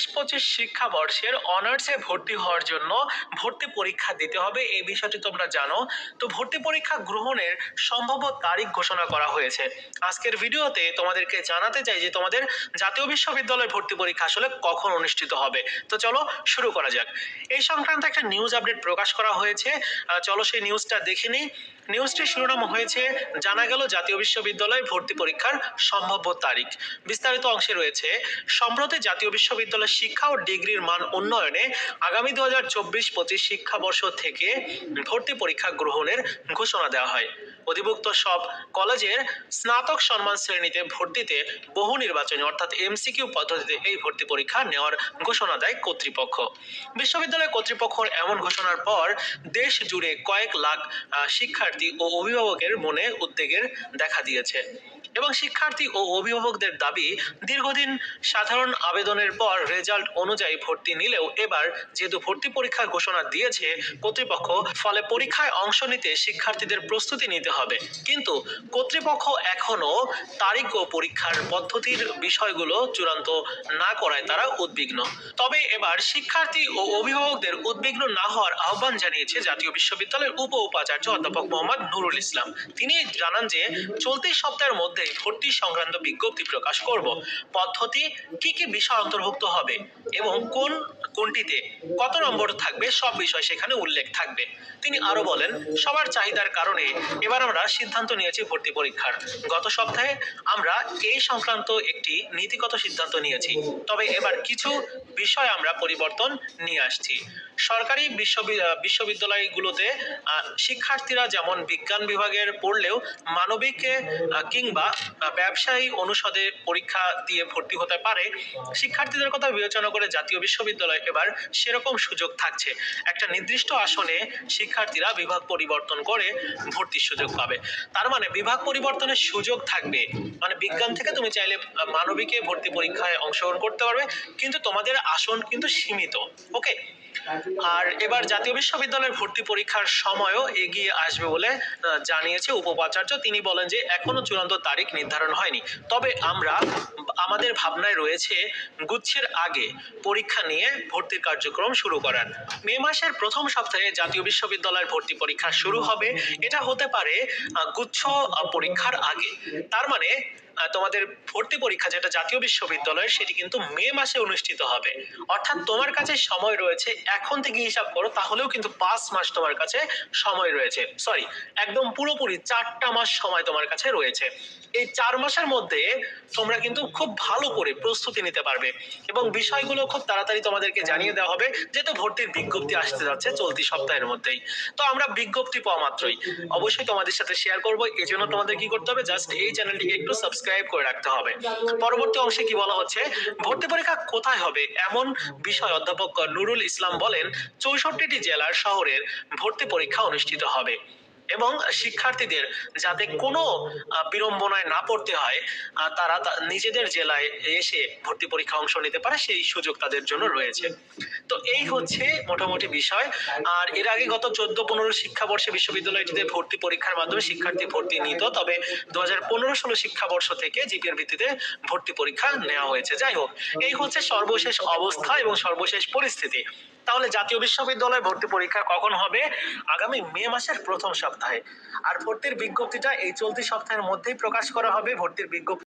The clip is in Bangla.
চব্বিশ পঁচিশ শিক্ষাবর্ষের অনার্সে ভর্তি হওয়ার জন্য ভর্তি পরীক্ষা দিতে হবে। এই বিষয়টি তোমরা জানো। তো ভর্তি পরীক্ষা গ্রহণের সম্ভাব্য তারিখ ঘোষণা করা হয়েছে। আজকের ভিডিওতে তোমাদেরকে জানাতে চাই যে তোমাদের জাতীয় বিশ্ববিদ্যালয়ের ভর্তি পরীক্ষা আসলে কখন অনুষ্ঠিত হবে। তো চলো শুরু করা যাক। এই সংক্রান্ত একটা নিউজ আপডেট প্রকাশ করা হয়েছে। চলো সেই নিউজটা দেখে নিই। নিউজটির শিরোনাম হয়েছে, জানা গেল জাতীয় বিশ্ববিদ্যালয় ভর্তি পরীক্ষার সম্ভাব্য তারিখ। বিস্তারিত অংশে রয়েছে, সম্প্রতি জাতীয় বিশ্ববিদ্যালয় শিক্ষা ও ডিগ্রির মান উন্নয়নে আগামী দু হাজার চব্বিশ পঁচিশ শিক্ষাবর্ষ থেকে ভর্তি পরীক্ষা গ্রহণের ঘোষণা দেওয়া হয়। অধিভুক্ত সব কলেজের স্নাতক সম্মান শ্রেণীতে ভর্তিতে বহু নির্বাচনী, অর্থাৎ এমসিকিউ পদ্ধতিতে এই ভর্তি পরীক্ষা নেওয়ার ঘোষণা দেয় কর্তৃপক্ষ। বিশ্ববিদ্যালয় কর্তৃপক্ষের এমন ঘোষণার পর দেশ জুড়ে কয়েক লাখ শিক্ষার্থী ও অভিভাবকের মনে উদ্বেগের দেখা দিয়েছে। এবং শিক্ষার্থী ও অভিভাবকদের দাবি, দীর্ঘদিন সাধারণ আবেদনের পর রেজাল্ট অনুযায়ী ভর্তি নিলেও এবার যেহেতু ভর্তি পরীক্ষার ঘোষণা দিয়েছে, কর্তৃপক্ষ ফলে পরীক্ষায় অংশ নিতে শিক্ষার্থীদের প্রস্তুতি নিতে হবে। কিন্তু কর্তৃপক্ষ এখনও তারিখ ও পরীক্ষার পদ্ধতির বিষয়গুলো চূড়ান্ত না করায় তারা উদ্বিগ্ন। তবে এবার শিক্ষার্থী ও অভিভাবকদের উদ্বিগ্ন না হওয়ার আহ্বান জানিয়েছে জাতীয় বিশ্ববিদ্যালয়ের উপ উপাচার্য অধ্যাপক মোহাম্মদ নুরুল ইসলাম। তিনি জানান যে, চলতি সপ্তাহের মধ্যেই ভর্তি সংক্রান্ত বিজ্ঞপ্তি প্রকাশ করব। পদ্ধতি কি কি বিষয় অন্তর্ভুক্ত হবে এবং কোন, কোনটিতে কত নম্বর থাকবে সব বিষয় সেখানে উল্লেখ থাকবে। তিনি আরও বলেন, সবার চাহিদার কারণে এবার আমরা সিদ্ধান্ত নিয়েছি ভর্তি পরীক্ষার। গত সপ্তাহে আমরা এই সংক্রান্ত একটি নীতিগত সিদ্ধান্ত নিয়েছি। তবে এবার কিছু বিষয় আমরা পরিবর্তন নিয়ে আসছি। সরকারি বিশ্ববিদ্যালয়গুলোতে শিক্ষার্থীরা যেমন বিজ্ঞান বিভাগের পড়লেও মানবিকে কিংবা ব্যবসায়ী অনুষদে পরীক্ষা দিয়ে ভর্তি হতে পারে। শিক্ষার্থীদের কথা বিবেচনা করে জাতীয় বিশ্ববিদ্যালয় এবার সেরকম সুযোগ থাকছে। একটা নির্দিষ্ট আসনে শিক্ষার্থীরা বিভাগ পরিবর্তন করে ভর্তির সুযোগ পাবে। তার মানে বিভাগ পরিবর্তনের সুযোগ থাকবে। মানে বিজ্ঞান থেকে তুমি চাইলে মানবিকে ভর্তি পরীক্ষায় অংশগ্রহণ করতে পারবে, কিন্তু তোমাদের আসন কিন্তু সীমিত। ওকে আর এবার জাতীয় বিশ্ববিদ্যালয়ের ভর্তি পরীক্ষার সময়ও এগিয়ে আসবে বলে জানিয়েছে উপোপাচার্য তিনি বলেন যে, এখনও চূড়ান্ত তারিখ নির্ধারণ হয়নি। তবে আমরা আমাদের ভাবনায় রয়েছে, গুচ্ছের আগে পরীক্ষা নিয়ে ভর্তির কার্যক্রম শুরু করার। মে মাসের প্রথম সপ্তাহে জাতীয় বিশ্ববিদ্যালয়ের ভর্তি পরীক্ষা শুরু হবে। এটা হতে পারে গুচ্ছ পরীক্ষার আগে। তার মানে তোমাদের ভর্তি পরীক্ষা যেটা জাতীয় বিশ্ববিদ্যালয়ের সেটি কিন্তু মে মাসে অনুষ্ঠিত হবে। অর্থাৎ তোমার কাছে সময় রয়েছে এখন থেকে হিসাব করো তাহলেও কিন্তু পাঁচ মাস তোমার কাছে সময় রয়েছে। সরি একদম পুরোপুরি চারটা মাস সময় তোমার কাছে রয়েছে। এই চার মাসের মধ্যে তোমরা কিন্তু খুব ভালো করে প্রস্তুতি নিতে পারবে এবং বিষয়গুলো খুব তাড়াতাড়ি তোমাদেরকে জানিয়ে দেওয়া হবে যেহেতু ভর্তির বিজ্ঞপ্তি আসতে যাচ্ছে চলতি সপ্তাহের মধ্যেই। তো আমরা বিজ্ঞপ্তি পাওয়া মাত্রই। অবশ্যই তোমাদের সাথে শেয়ার করব এই জন্য তোমাদের কি করতে হবে জাস্ট এই চ্যানেলটিকে একটু সাবস্ক্রাইব করে রাখতে হবে। পরবর্তী অংশে কি বলা হচ্ছে? ভর্তি পরীক্ষা কোথায় হবে? এমন বিষয় অধ্যাপক নুরুল ইসলাম বলেন, চৌষট্টিটি জেলার শহরের ভর্তি পরীক্ষা অনুষ্ঠিত হবে। এবং শিক্ষার্থীদের যাতে কোনো বিড়ম্বনায় না পড়তে হয় তারা নিজেদের জেলায় এসে ভর্তি পরীক্ষা অংশ নিতে পারে, সেই সুযোগ তাদের জন্য রয়েছে। তো এই হচ্ছে মোটামুটি বিষয়। আর এর আগে গত চোদ্দ পনেরো শিক্ষাবর্ষে বিশ্ববিদ্যালয়টিতে ভর্তি পরীক্ষার মাধ্যমে শিক্ষার্থী ভর্তি নিত, তবে দু হাজার পনেরো ষোলো শিক্ষাবর্ষ থেকে জিপিএর ভিত্তিতে ভর্তি পরীক্ষা নেওয়া হয়েছে। যাই হোক, এই হচ্ছে সর্বশেষ অবস্থা এবং সর্বশেষ পরিস্থিতি। তাহলে জাতীয় বিশ্ববিদ্যালয়ে ভর্তি পরীক্ষা কখন হবে? আগামী মে মাসের প্রথম সপ্তাহে। আর ভর্তির বিজ্ঞপ্তিটা এই চলতি সপ্তাহের মধ্যেই প্রকাশ করা হবে। ভর্তির বিজ্ঞপ্তি